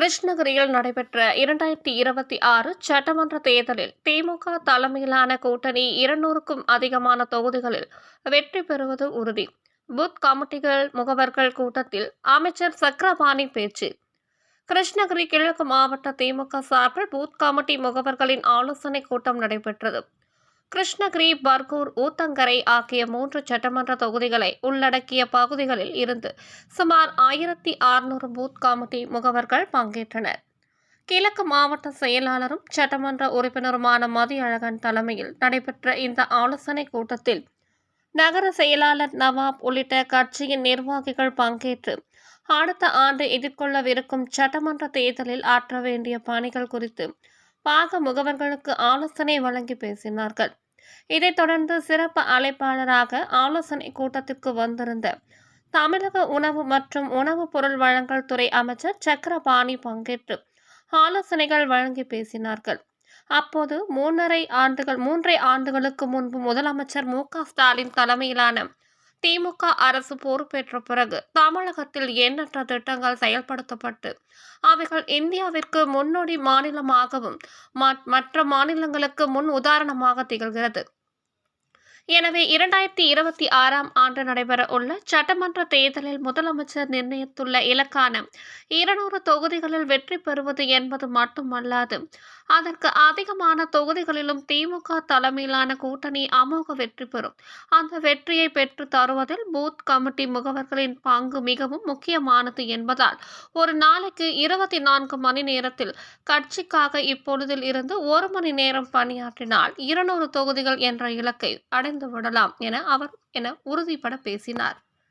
கிருஷ்ணகிரியில் நடைபெற்ற இரண்டாயிரத்தி இருபத்தி ஆறு சட்டமன்ற தேர்தலில் திமுக தலைமையிலான கூட்டணி இருநூறுக்கும் அதிகமான தொகுதிகளில் வெற்றி பெறுவது உறுதி. பூத் கமிட்டிகள் முகவர்கள் கூட்டத்தில் அமைச்சர் சக்கரபாணி பேச்சு. கிருஷ்ணகிரி கிழக்கு மாவட்ட திமுக சார்பில் பூத் கமிட்டி முகவர்களின் ஆலோசனைக் கூட்டம் நடைபெற்றது. கிருஷ்ணகிரி பர்கூர் ஊத்தங்கரை ஆகிய மூன்று சட்டமன்ற தொகுதிகளை உள்ளடக்கிய பகுதிகளில் இருந்து சுமார் ஆயிரத்தி அறுநூறு பூத் கமிட்டி முகவர்கள் பங்கேற்றனர். கிழக்கு மாவட்ட செயலாளரும் சட்டமன்ற உறுப்பினருமான மதியழகன் தலைமையில் நடைபெற்ற இந்த ஆலோசனைக் கூட்டத்தில் நகர செயலாளர் நவாப் உள்ளிட்ட கட்சியின் நிர்வாகிகள் பங்கேற்று அடுத்த ஆண்டு எதிர்கொள்ளவிருக்கும் சட்டமன்ற தேர்தலில் ஆற்ற வேண்டிய பணிகள் குறித்து பாக முகவர்களுக்கு ஆலோசனை வழங்கி பேசினார்கள். இதைத் தொடர்ந்து சிறப்பு அழைப்பாளராக ஆலோசனை கூட்டத்திற்கு வந்திருந்த தமிழக உணவு மற்றும் உணவுப் பொருள் வழங்கல் துறை அமைச்சர் சக்கரபாணி பங்கேற்று ஆலோசனைகள் வழங்கி பேசினார்கள். அப்போது மூன்றரை ஆண்டுகள் மூன்றரை ஆண்டுகளுக்கு முன்பு முதலமைச்சர் மு ஸ்டாலின் தலைமையிலான திமுக அரசு பொறுப்பேற்ற பிறகு தமிழகத்தில் எண்ணற்ற திட்டங்கள் செயல்படுத்தப்பட்டு அவைகள் இந்தியாவிற்கு முன்னோடி மாநிலமாகவும் ம- மற்ற மாநிலங்களுக்கு முன் உதாரணமாக திகழ்கிறது. எனவே இரண்டாயிரத்தி இருபத்தி ஆறாம் ஆண்டு நடைபெற உள்ள சட்டமன்ற தேர்தலில் முதலமைச்சர் நிர்ணயித்துள்ள இலக்கான இருநூறு தொகுதிகளில் வெற்றி பெறுவது என்பது மட்டுமல்லாது அதற்கு அதிகமான தொகுதிகளிலும் திமுக தலைமையிலான கூட்டணி அமோக வெற்றி பெறும். அந்த வெற்றியை பெற்று தருவதில் பூத் கமிட்டி முகவர்களின் பங்கு மிகவும் முக்கியமானது என்பதால் ஒரு நாளைக்கு இருபத்தி நான்கு மணி நேரத்தில் கட்சிக்காக இப்பொழுதில் இருந்து ஒரு மணி நேரம் பணியாற்றினால் இருநூறு தொகுதிகள் என்ற இலக்கை அடைந்து விடலாம் என அவர் என உறுதிபட பேசினார்.